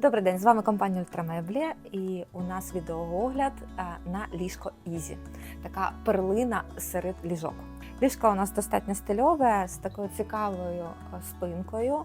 Добрий день, з вами компанія Ультрамеблі, і у нас відеоогляд е, на ліжко Ізі. Така перлина серед ліжок. Ліжко у нас достатньо стильове з такою цікавою е, спинкою,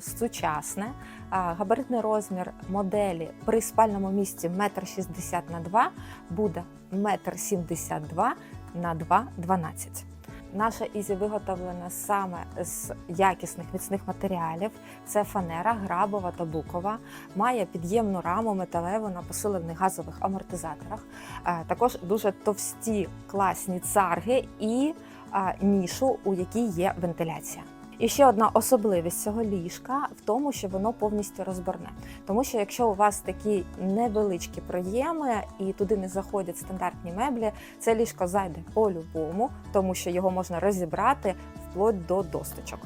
сучасне. Е, Габаритний розмір моделі при спальному місці 1,60 на 2 буде 1,72 на 2,12. Наша ізі виготовлена саме з якісних міцних матеріалів. Це фанера, грабова та букова. Має під'ємну раму металеву на посилених газових амортизаторах. Е, Також дуже товсті класні царги і е, нішу, у якій є вентиляція. І ще одна особливість цього ліжка в тому, що воно повністю розборне. Тому що якщо у вас такі невеличкі проєми і туди не заходять стандартні меблі, це ліжко зайде по-любому, тому що його можна розібрати вплоть до досточок.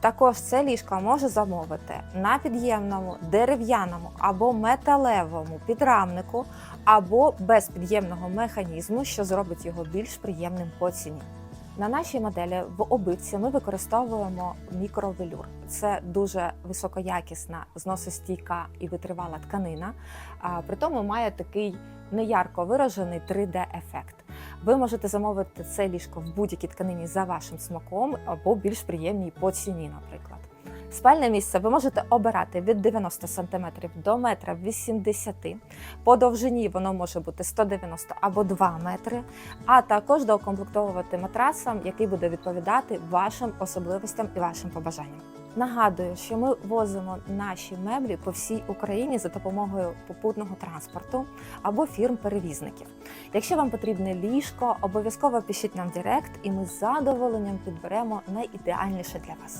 Також це ліжко може замовити на під'ємному, дерев'яному або металевому підрамнику, або без під'ємного механізму, що зробить його більш приємним по ціні. На нашій моделі в обивці ми використовуємо мікровелюр. Це дуже високоякісна, зносостійка і витривала тканина. При тому має такий неярко виражений 3D-ефект. Ви можете замовити це ліжко в будь-якій тканині за вашим смаком або більш приємній по ціні, наприклад. Спальне місце ви можете обирати від 90 см до 1,80 м. По довжині воно може бути 190 або 2 метри, а також доукомплектовувати матрасом, який буде відповідати вашим особливостям і вашим побажанням. Нагадую, що ми возимо наші меблі по всій Україні за допомогою попутного транспорту або фірм-перевізників. Якщо вам потрібне ліжко, обов'язково пишіть нам в Директ, і ми з задоволенням підберемо найідеальніше для вас.